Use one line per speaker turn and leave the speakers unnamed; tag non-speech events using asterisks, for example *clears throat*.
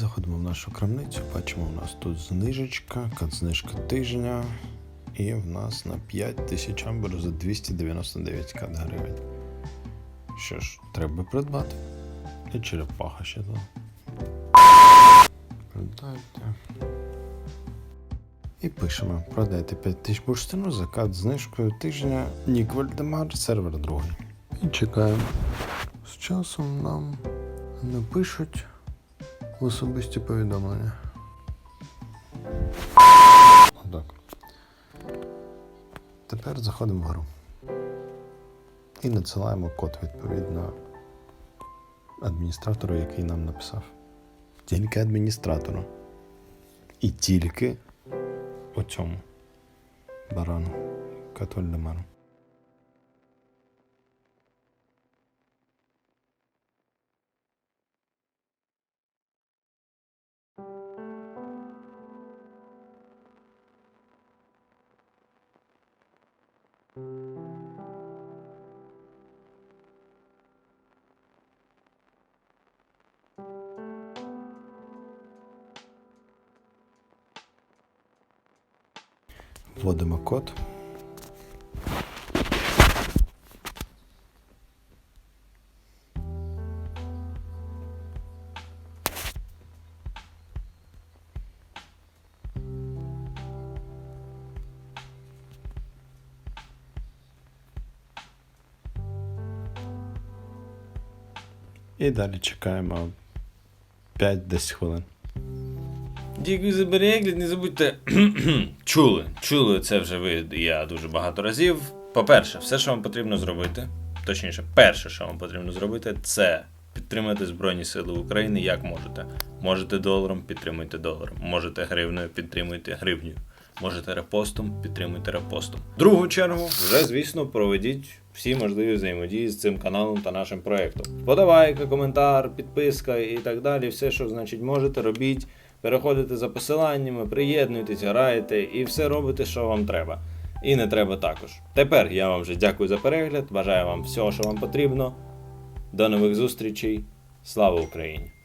Заходимо в нашу крамницю, бачимо, у нас тут знижечка, кат-знижка тижня. І в нас на 5 тисяч амберу за 299 кат гривень. Що ж, треба придбати. І черепаха ще тут. Продайте. І пишемо: продайте 5 тисяч бурштину, закат з знижкою тижня, Нік Вальдемар, сервер другий. І чекаємо. З часом нам напишуть особисті повідомлення. Отак. Тепер заходимо в гру. І надсилаємо код відповідно адміністратору, який нам написав. Тільки адміністратору. І тільки оцьому барану Катольдемару. Вводимо код. І далі чекаємо 5-10 хвилин.
Дякую за перегляд, не забудьте. *clears throat* чули, чули це вже ви, я дуже багато разів. По-перше, все, що вам потрібно зробити, точніше, перше, що вам потрібно зробити, це підтримати Збройні Сили України як можете. Можете доларом, підтримуйте доларом. Можете гривною, підтримуйте гривнею. Можете репостом, підтримуйте репостом. Другу чергу, вже, звісно, проведіть всі можливі взаємодії з цим каналом та нашим проєктом. Подавайка, коментар, підписка і так далі. Все, що значить можете, робіть. Переходите за посиланнями, приєднуйтесь, граєте і все робите, що вам треба. І не треба також. Тепер я вам вже дякую за перегляд. Бажаю вам всього, що вам потрібно. До нових зустрічей. Слава Україні!